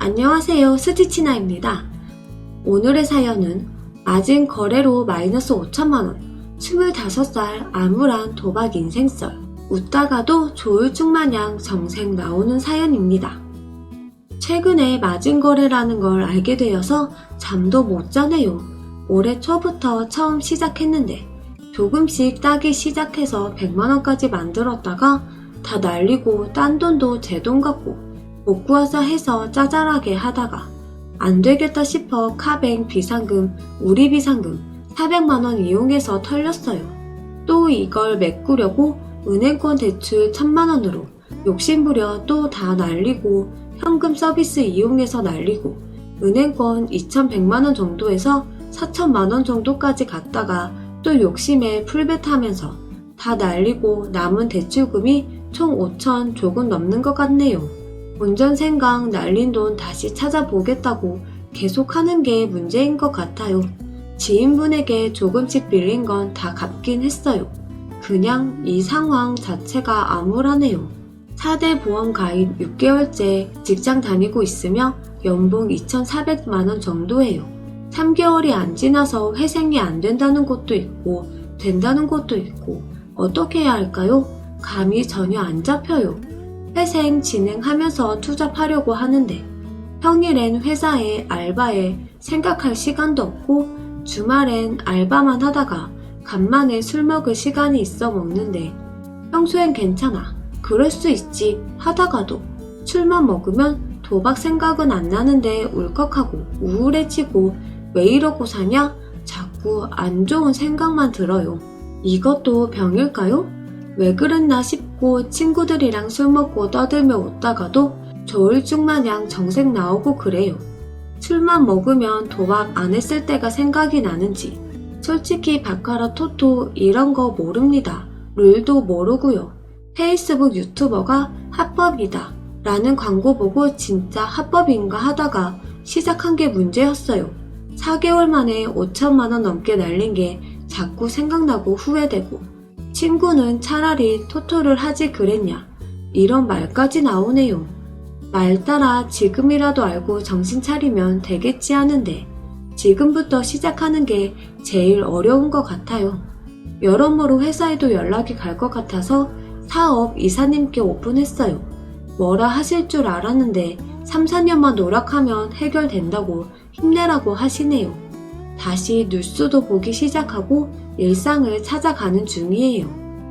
안녕하세요. 스티치나입니다. 오늘의 사연은 맞은 거래로 마이너스 5천만원, 25살 암울한 도박 인생썰, 웃다가도 조울증 마냥 정색 나오는 사연입니다. 최근에 맞은 거래라는 걸 알게 되어서 잠도 못 자네요. 올해 초부터 처음 시작했는데 조금씩 따기 시작해서 100만원까지 만들었다가 다 날리고 딴 돈도 제 돈 같고 못 구워서 해서 짜잘하게 하다가 안 되겠다 싶어 카뱅 비상금, 우리 비상금 400만원 이용해서 털렸어요. 또 이걸 메꾸려고 은행권 대출 1000만원으로 욕심부려 또 다 날리고 현금 서비스 이용해서 날리고 은행권 2100만원 정도에서 4000만원 정도까지 갔다가 또 욕심에 풀벳하면서 다 날리고 남은 대출금이 총 5천 조금 넘는 것 같네요. 운전 생각 날린 돈 다시 찾아보겠다고 계속 하는 게 문제인 것 같아요. 지인분에게 조금씩 빌린 건 다 갚긴 했어요. 그냥 이 상황 자체가 암울하네요. 4대 보험 가입 6개월째 직장 다니고 있으며 연봉 2,400만원 정도예요. 3개월이 안 지나서 회생이 안 된다는 곳도 있고, 된다는 곳도 있고, 어떻게 해야 할까요? 감이 전혀 안 잡혀요. 회생 진행하면서 투잡하려고 하는데 평일엔 회사에 알바에 생각할 시간도 없고 주말엔 알바만 하다가 간만에 술 먹을 시간이 있어 먹는데 평소엔 괜찮아. 그럴 수 있지 하다가도 술만 먹으면 도박 생각은 안 나는데 울컥하고 우울해지고 왜 이러고 사냐? 자꾸 안 좋은 생각만 들어요. 이것도 병일까요? 왜 그랬나 싶 고 친구들이랑 술 먹고 떠들며 웃다가도 저울증 마냥 정색 나오고 그래요. 술만 먹으면 도박 안 했을 때가 생각이 나는지 솔직히 바카라 토토 이런 거 모릅니다. 룰도 모르고요. 페이스북 유튜버가 합법이다 라는 광고 보고 진짜 합법인가 하다가 시작한 게 문제였어요. 4개월 만에 5천만 원 넘게 날린 게 자꾸 생각나고 후회되고 친구는 차라리 토토를 하지 그랬냐 이런 말까지 나오네요. 말 따라 지금이라도 알고 정신 차리면 되겠지 하는데 지금부터 시작하는 게 제일 어려운 것 같아요. 여러모로 회사에도 연락이 갈 것 같아서 사업 이사님께 오픈했어요. 뭐라 하실 줄 알았는데 3, 4년만 노력하면 해결된다고 힘내라고 하시네요. 다시 뉴스도 보기 시작하고 일상을 찾아가는 중이에요.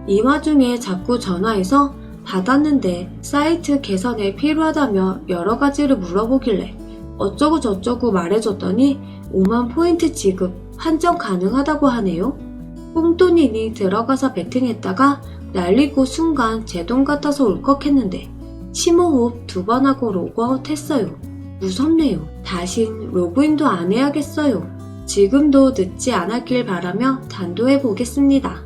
이 와중에 자꾸 전화해서 받았는데 사이트 개선에 필요하다며 여러 가지를 물어보길래 어쩌고 저쩌고 말해줬더니 5만 포인트 지급 한정 가능하다고 하네요. 뽕돈이니 들어가서 베팅했다가 날리고 순간 제 돈 같아서 울컥했는데 심호흡 두 번 하고 로그아웃 했어요. 무섭네요. 다신 로그인도 안 해야겠어요. 지금도 늦지 않았길 바라며 단도해 보겠습니다.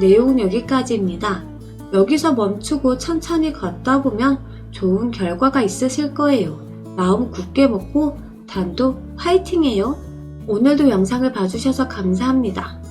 내용 여기까지입니다. 여기서 멈추고 천천히 걷다 보면 좋은 결과가 있으실 거예요. 마음 굳게 먹고 단도 화이팅해요. 오늘도 영상을 봐주셔서 감사합니다.